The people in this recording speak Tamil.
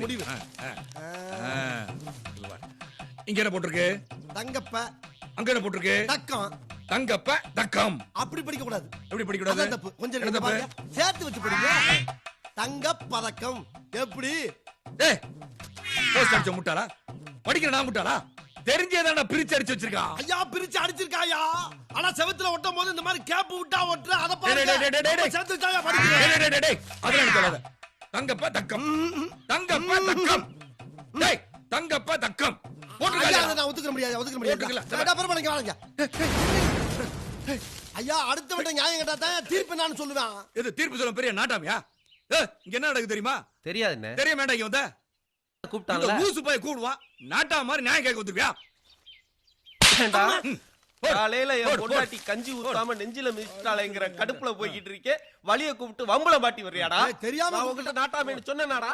முடிவு. இங்க என்ன போட்டிருக்கு? தங்கப்ப. அங்க என்ன போட்டிருக்கு? தக்கம். தங்கப்ப தக்கம். அப்படி படிக்க கூடாது எப்படி அதான் தப்பு. கொஞ்சம் என்ன தப்பு? பாருங்க. சேர்த்து வச்சு படிங்க. தங்க பதக்கம். எப்படி? டேய் போஸ்ட் அடிச்ச முட்டாளா? படிக்கிற நான் முட்டாளா? தெரிஞ்சேதான் பிரிச்சு அடிச்சு வச்சிருக்கான் ஐயா பிரிச்சு அடிச்சிருக்காயா? ஆனா செவத்துல ஒட்டும் போது இந்த மாதிரி கேப் விட்டா ஒட்டுற அத. சேர்த்து வச்சாயா டேய், படிக்கிறேன். அதெல்லாம் சொல்லாத. தங்கப்ப தக்கம். தங்கப்ப தக்கம். டேய் தங்கப்ப தக்கம். அதை நான் ஒத்துக்க முடியாது ஒத்துக்க. முடியாது. அப்புறம் பண்ணிக்க வாங்க ஐயா அடுத்த விட்ட நியாயம் கேட்டா தான் தீர்ப்பு நான் சொல்லுவேன். இது தீர்ப்பு சொல்ல பெரிய நாட்டாமியா? ஏய், இங்க என்ன நடக்குது தெரியுமா? தெரியாதுண்ணே. தெரிய வேண்டாம் இங்க வந்த இந்த கூப்பிட்டான்ல லூசு போய் கூடுவான். நாட்டா மாதிரி நியாயம் கேட்க வந்துருவியா. காலையில என் பொண்டாட்டி கஞ்சி ஊத்தாம நெஞ்சில மிதிச்சிட்டாளேங்கிற கடுப்புல போய்கிட்டு இருக்கே. வலிய கூப்பிட்டு வம்பள மாட்டி வர்றியாடா? தெரியாம உங்ககிட்ட நாட்டாமேன்னு சொன்னேனாடா?